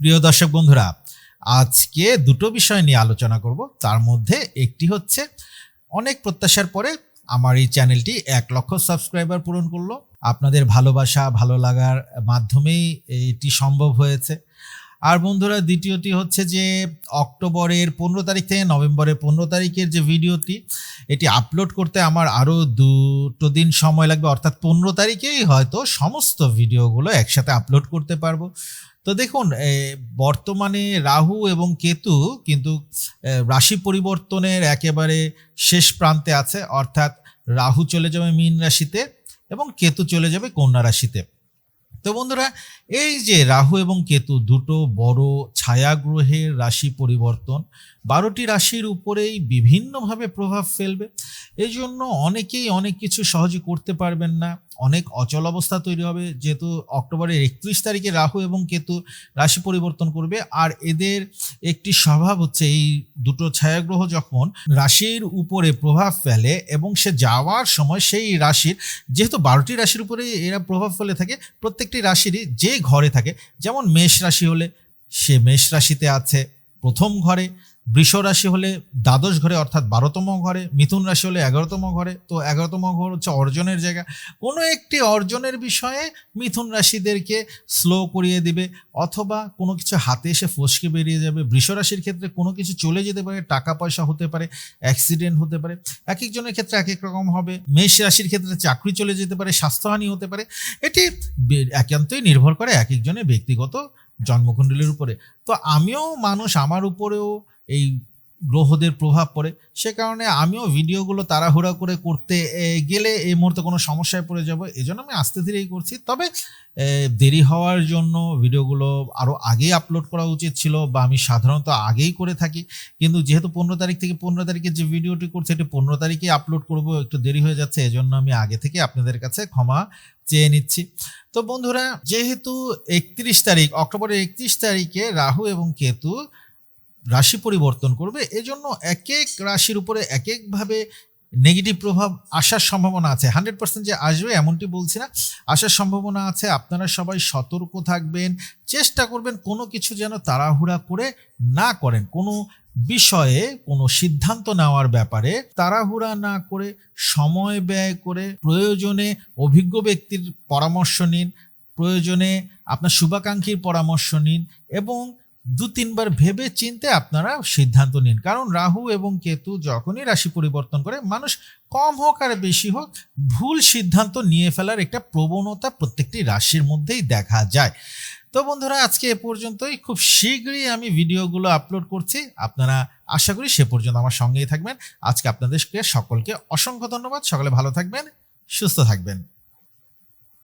প্রিয় দর্শক বন্ধুরা, আজকে দুটো বিষয় নিয়ে আলোচনা করব। তার মধ্যে একটি হচ্ছে, অনেক প্রত্যাশার পরে আমার এই চ্যানেলটি এক লক্ষ সাবস্ক্রাইবার পূরণ করল। আপনাদের ভালোবাসা, ভালো লাগার মাধ্যমেই এটি সম্ভব হয়েছে। আর বন্ধুরা, দ্বিতীয়টি হচ্ছে যে, অক্টোবরের পনেরো তারিখ থেকে নভেম্বরের পনেরো তারিখের যে ভিডিওটি, এটি আপলোড করতে আমার আরও দুটো দিন সময় লাগবে। অর্থাৎ পনেরো তারিখেই হয়তো সমস্ত ভিডিওগুলো একসাথে আপলোড করতে পারব। তো দেখুন বর্তমানে রাহু এবং কেতু কিন্তু রাশি পরিবর্তনের একেবারে শেষ প্রান্তে আছে, অর্থাৎ রাহু চলে যাবে মীন রাশিতে এবং কেতু চলে যাবে কন্যা রাশিতে। তো বন্ধুরা, এই যে রাহু এবং কেতু দুটো বড় ছায়াগ্রহের রাশি পরিবর্তন, বারোটি রাশির উপরেই বিভিন্নভাবে প্রভাব ফেলবে। এই জন্য অনেকেই অনেক কিছু সহজে করতে পারবেন না। অনেক অচল অবস্থা তৈরি হবে। যেহেতু অক্টোবরের একত্রিশ তারিখে রাহু এবং কেতু রাশি পরিবর্তন করবে। আর এদের একটি স্বভাব হচ্ছে এই দুটো ছায়াগ্রহ যখন রাশির উপরে প্রভাব ফেলে এবং সে যাওয়ার সময় সেই রাশির যেহেতু বারোটি রাশির উপরে এরা প্রভাব ফেলে থাকে, প্রত্যেকটি রাশিরই যে ঘরে থাকে, যেমন মেষ রাশি হলে সে মেষ রাশিতে আছে প্রথম ঘরে। বৃষ রাশি হলে দ্বাদশ ঘরে অর্থাৎ বারোতম ঘরে, মিথুন রাশি হলে এগারোতম ঘরে। তো এগারোতম ঘর হচ্ছে অর্জনের জায়গা। কোনো একটি অর্জনের বিষয়ে মিথুন রাশিদেরকে স্লো করিয়ে দিবে অথবা কোনো কিছু হাতে এসে ফসকে বেরিয়ে যাবে। বৃষ রাশির ক্ষেত্রে কোনো কিছু চলে যেতে পারে, টাকা পয়সা হতে পারে অ্যাক্সিডেন্ট হতে পারে এক একজনের ক্ষেত্রে এক এক রকম হবে। মেষ রাশির ক্ষেত্রে চাকরি চলে যেতে পারে, স্বাস্থ্যহানি হতে পারে। এটি একান্তই নির্ভর করে এক একজনের ব্যক্তিগত জন্মকুণ্ডলীর উপরে। তো আমিও মানুষ, আমার উপরেও এই গ্রহদের প্রভাব পড়ে। সে কারণে আমিও ভিডিওগুলো তাড়াহুড়া করে করতে গেলে এই মুহূর্তে কোনো সমস্যায় পড়ে যাব। এই জন্য আমি আস্তে ধীরেই করছি। তবে দেরি হওয়ার জন্য ভিডিওগুলো আরও আগেই আপলোড করা উচিত ছিল বা আমি সাধারণত আগেই করে থাকি। কিন্তু যেহেতু পনেরো তারিখ থেকে পনেরো তারিখে যে ভিডিওটি করছে, এটি পনেরো তারিখে আপলোড করব, একটু দেরি হয়ে যাচ্ছে, এজন্য আমি আগে থেকে আপনাদের কাছে ক্ষমা চেয়ে নিচ্ছি। তো বন্ধুরা, যেহেতু একত্রিশ তারিখ, অক্টোবরের একত্রিশ তারিখে রাহু এবং কেতু রাশি পরিবর্তন করবে, এজন্য এক এক রাশির উপরে এক একভাবে নেগেটিভ প্রভাব আসার সম্ভাবনা আছে। হান্ড্রেড পার্সেন্ট যে আসবে এমনটি বলছি না। আসার সম্ভাবনা আছে, আপনারা সবাই সতর্ক থাকবেন, চেষ্টা করবেন কোনো কিছু যেন তাড়াহুড়া করে না করেন। কোনো বিষয়ে কোনো সিদ্ধান্ত নেওয়ার ব্যাপারে তাড়াহুড়া না করে, সময় ব্যয় করে, প্রয়োজনে অভিজ্ঞ ব্যক্তির পরামর্শ নিন, প্রয়োজনে আপনার শুভাকাঙ্ক্ষীর পরামর্শ নিন এবং দু তিনবার ভেবে চিনতে আপনারা সিদ্ধান্ত নিন। কারণ রাহু এবং কেতু যখনই রাশি পরিবর্তন করে, মানুষ কম হোক আর বেশি হোক, ভুল সিদ্ধান্ত নিয়ে ফেলার একটা প্রবণতা প্রত্যেকটি রাশির মধ্যেই দেখা যায়। তো বন্ধুরা, আজকে এ পর্যন্তই। খুব শীঘ্রই আমি ভিডিওগুলো আপলোড করছি। আপনারা আশা করি সে পর্যন্ত আমার সঙ্গেই থাকবেন। আজকে আপনাদেরকে সকলকে অসংখ্য ধন্যবাদ। সকলে ভালো থাকবেন, সুস্থ থাকবেন।